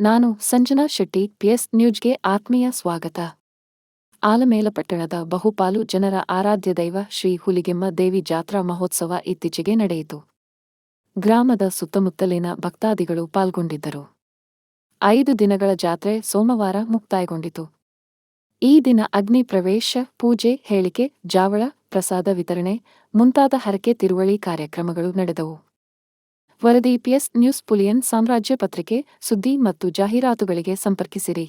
ನಾನು ಸಂಜನಾ ಶೆಟ್ಟಿ, ಪಿಎಸ್ ನ್ಯೂಸ್ಗೆ ಆತ್ಮೀಯ ಸ್ವಾಗತ. ಆಲಮೇಲಪಟ್ಟಣದ ಬಹುಪಾಲು ಜನರ ಆರಾಧ್ಯ ದೈವ ಶ್ರೀ ಹುಲಿಗೆಮ್ಮ ದೇವಿ ಜಾತ್ರಾ ಮಹೋತ್ಸವ ಇತ್ತೀಚೆಗೆ ನಡೆಯಿತು. ಗ್ರಾಮದ ಸುತ್ತಮುತ್ತಲಿನ ಭಕ್ತಾದಿಗಳು ಪಾಲ್ಗೊಂಡಿದ್ದರು. ಐದು ದಿನಗಳ ಜಾತ್ರೆ ಸೋಮವಾರ ಮುಕ್ತಾಯಗೊಂಡಿತು. ಈ ದಿನ ಅಗ್ನಿ ಪ್ರವೇಶ, ಪೂಜೆ, ಹೇಳಿಕೆ, ಜಾವಳ, ಪ್ರಸಾದ ವಿತರಣೆ, ಮುಂತಾದ ಹರಕೆ ತಿರುವಳಿ ಕಾರ್ಯಕ್ರಮಗಳು ನಡೆದವು. ವರದಿ ಪಿಎಸ್ ನ್ಯೂಸ್ ಪುಲಿಯನ್ ಸಾಮ್ರಾಜ್ಯ ಪತ್ರಿಕೆ ಸುದ್ದಿ ಮತ್ತು ಜಾಹೀರಾತುಗಳಿಗೆ ಸಂಪರ್ಕಿಸಿರಿ.